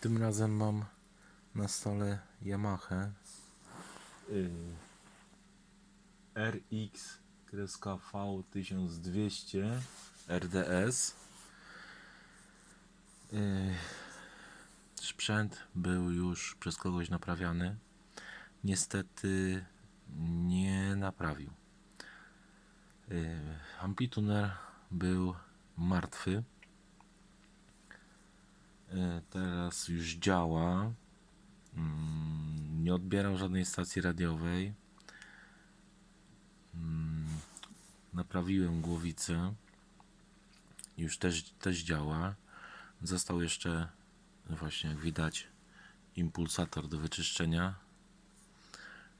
Tym razem mam na stole Yamaha y, RX V1200 RDS. Y, Sprzęt był już przez kogoś naprawiany. Niestety nie naprawił. Y, Amplituner był martwy. Y, Teraz już działa. Mm, Nie odbierał żadnej stacji radiowej. Mm, Naprawiłem głowicę. Już też, też działa. Został jeszcze, no właśnie jak widać, impulsator do wyczyszczenia.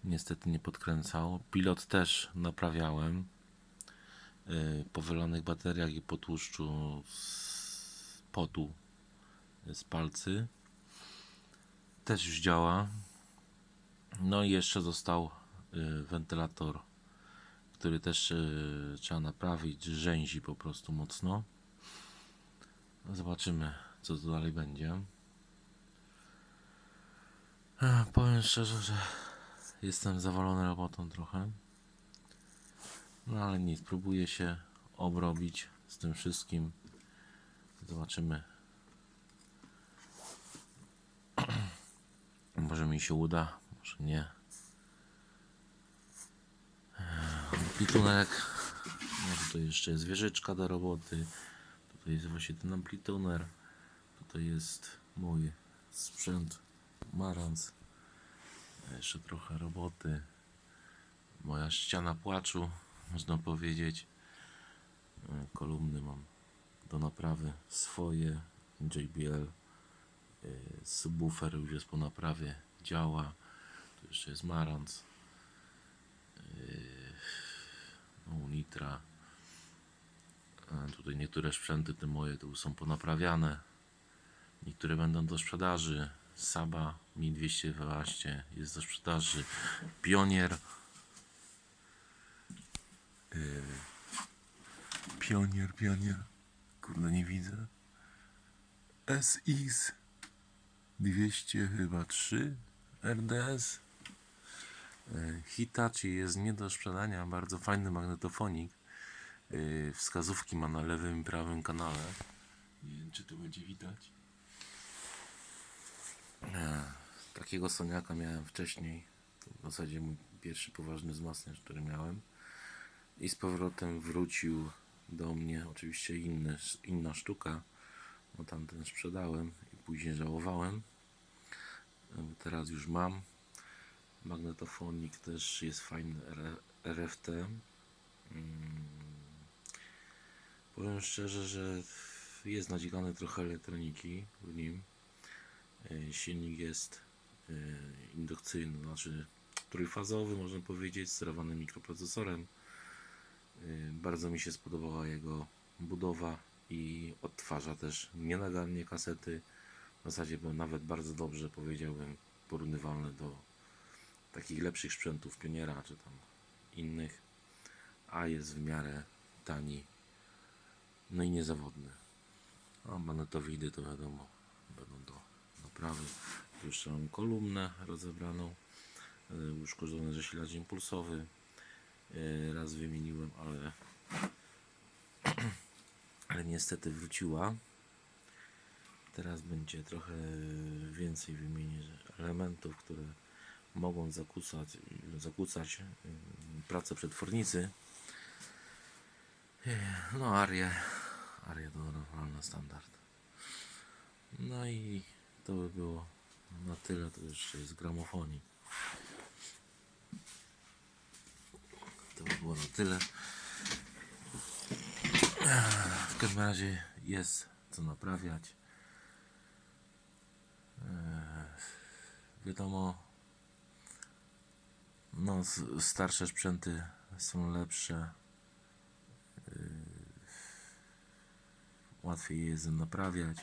Niestety nie podkręcał. Pilot też naprawiałem. Yy, Po wylanych bateriach i po tłuszczu z potu z palcy. Też już działa. No i jeszcze został y, wentylator, który też y, trzeba naprawić. Rzęzi po prostu mocno. Zobaczymy, co tu dalej będzie. Ech, Powiem szczerze, że jestem zawalony robotą trochę. No ale nic, próbuję się obrobić z tym wszystkim. Zobaczymy. Może mi się uda, może nie. Amplitunek. No tutaj jeszcze jest wieżyczka do roboty. Tutaj jest właśnie ten amplituner. Tutaj jest mój sprzęt Marantz. Jeszcze trochę roboty. Moja ściana płaczu, można powiedzieć. E, Kolumny mam do naprawy swoje. JBL. E, Subwoofer już jest po naprawie. Działa. Tu jeszcze jest Marantz. No, Nitra. Tutaj niektóre sprzęty te moje tu są ponaprawiane. Niektóre będą do sprzedaży. Saba Mi 212 jest do sprzedaży. Pionier. Yy, Pionier, pionier. Kurde, nie widzę. SX 200 chyba 3 RDS. Yy, Hitachi jest nie do sprzedania. Bardzo fajny magnetofonik. Yy, Wskazówki ma na lewym i prawym kanale. Nie wiem, czy tu będzie widać. E, Takiego Soniaka miałem wcześniej. To w zasadzie mój pierwszy poważny wzmacniacz, który miałem. I z powrotem wrócił do mnie oczywiście inny, inna sztuka. No tamten sprzedałem później żałowałem. Teraz już mam. Magnetofonik też jest fajny RFT. Mm. Powiem szczerze, że jest nadzigany trochę elektroniki w nim. E, Silnik jest e, indukcyjny, znaczy trójfazowy, można powiedzieć, sterowany mikroprocesorem. E, Bardzo mi się spodobała jego budowa i odtwarza też nienagannie kasety. W zasadzie był nawet bardzo dobrze, powiedziałbym, porównywalny do takich lepszych sprzętów Pioniera czy tam innych, a jest w miarę tani, no i niezawodny. A magnetowidy to wiadomo, będą do naprawy. Tu jeszcze mam kolumnę rozebraną, e, uszkodzony zasilacz impulsowy. E, Raz wymieniłem, ale, ale niestety wróciła. Teraz będzie trochę więcej wymienię elementów, które mogą zakłócać, zakłócać ym, pracę przetwornicy. No, Arię. Arię to normalny standard. No i to by było na tyle. To jeszcze jest gramofonik. To by było na tyle. W każdym razie jest co naprawiać. Ech, Wiadomo, no, starsze sprzęty są lepsze. Yy, Łatwiej je jest naprawiać.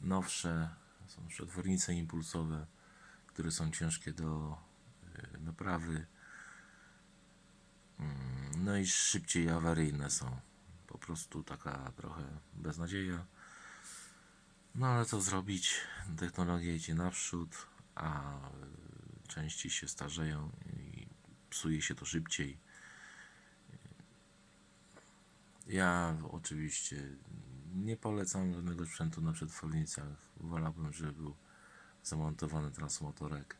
Nowsze są przetwornice impulsowe, które są ciężkie do yy, naprawy. Mm, No i szybciej awaryjne są. Po prostu taka trochę beznadzieja. No ale co zrobić? Technologia idzie naprzód, a y, części się starzeją i psuje się to szybciej. Ja oczywiście nie polecam żadnego sprzętu na przetwornicach. Wolałbym, żeby był zamontowany transmotorek.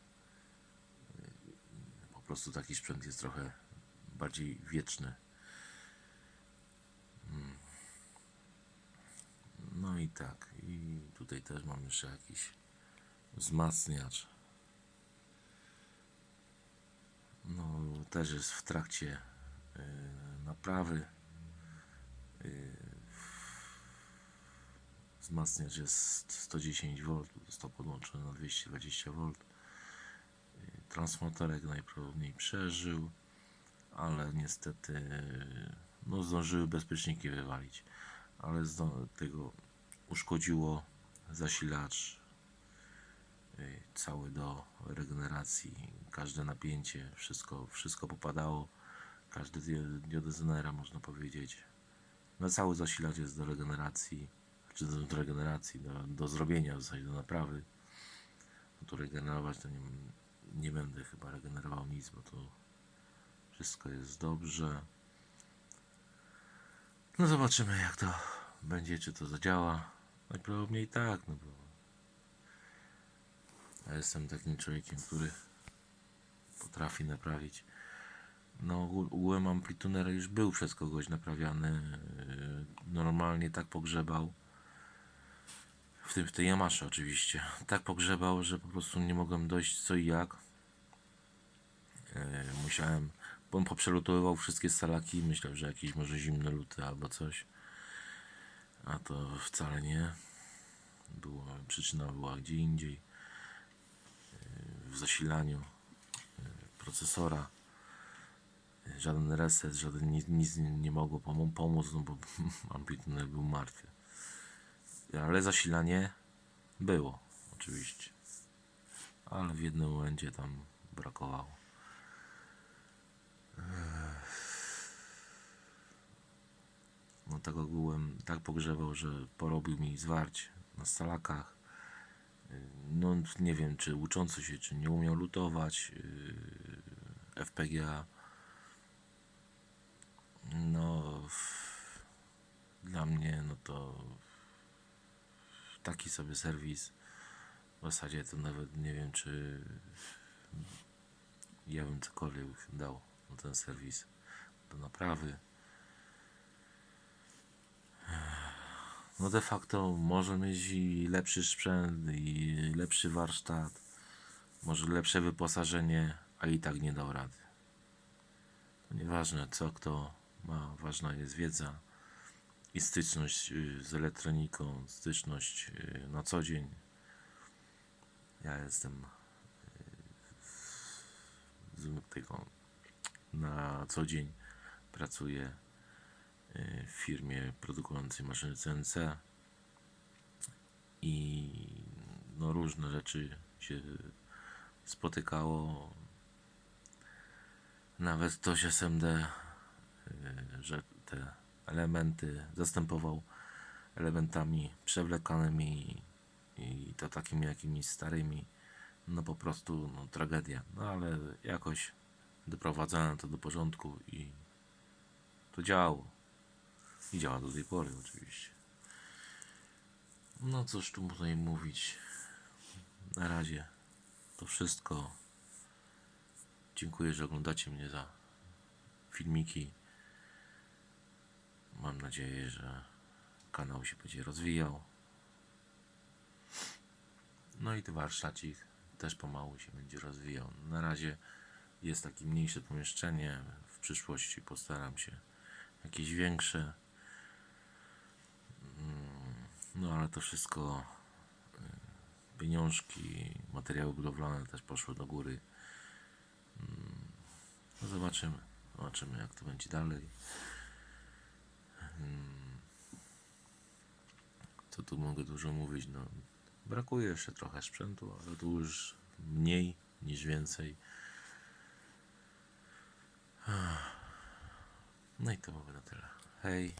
Po prostu taki sprzęt jest trochę bardziej wieczny. No i tak. I tutaj też mam jeszcze jakiś wzmacniacz. No, też jest w trakcie y, naprawy. Y, wzmacniacz jest 110 V, został podłączony na 220 V. Y, Transmotorek najprawdopodobniej przeżył, ale niestety no, zdążyły bezpieczniki wywalić. Ale zdo- tego uszkodziło zasilacz y, cały do regeneracji, każde napięcie, wszystko, wszystko popadało, każdy dio- diodezynera można powiedzieć. No cały zasilacz jest do regeneracji, czy do, do regeneracji, do, do zrobienia w zasadzie, do naprawy. No tu regenerować to nie, nie będę chyba regenerował nic, bo to wszystko jest dobrze. No zobaczymy jak to będzie, czy to zadziała. Najprawdopodobniej tak, no bo ja jestem takim człowiekiem, który potrafi naprawić. No ogółem amplituner już był przez kogoś naprawiany. yy, Normalnie tak pogrzebał. W tym w tej Yamasze oczywiście. Tak pogrzebał, że po prostu nie mogłem dojść co i jak. Yy, Musiałem, bo on poprzelutowywał wszystkie salaki. Myślał, że jakieś może zimne luty albo coś. A to wcale nie. Było, przyczyna była gdzie indziej. W zasilaniu yy, procesora. Żaden reset, żaden nic, nic nie mogło pomóc, no bo amplituner był martwy. Ale zasilanie było, oczywiście. Ale w jednym momencie tam brakowało. No tak ogółem tak pogrzebał, że porobił mi zwarć na stalakach. Yy, No nie wiem, czy uczący się, czy nie umiał lutować yy, FPGA. No dla mnie no to taki sobie serwis. W zasadzie to nawet nie wiem, czy ja bym cokolwiek dał na ten serwis do naprawy. No de facto może mieć i lepszy sprzęt, i lepszy warsztat, może lepsze wyposażenie, a i tak nie dał rady. Nieważne co kto ma, ważna jest wiedza i styczność y, z elektroniką, styczność y, na co dzień. Ja jestem y, z tego na co dzień pracuję w firmie produkującej maszyny CNC i no różne rzeczy się spotykało. Nawet ktoś SMD, y, że te elementy zastępował elementami przewlekanymi i to takimi jakimiś starymi. No po prostu no, tragedia. No ale jakoś doprowadzałem to do porządku i to działało. I działa do tej pory oczywiście. No cóż tu tutaj mówić. Na razie to wszystko. Dziękuję, że oglądacie mnie za filmiki. Mam nadzieję, że kanał się będzie rozwijał. No i ten warsztacik też pomału się będzie rozwijał. Na razie jest takie mniejsze pomieszczenie. W przyszłości postaram się jakieś większe. No ale to wszystko y, pieniążki, materiały budowlane też poszły do góry. Mm, No zobaczymy. Zobaczymy jak to będzie dalej. Mm, Co tu mogę dużo mówić? No, brakuje jeszcze trochę sprzętu, ale tu już mniej niż więcej. No i to byłoby na tyle. Hej.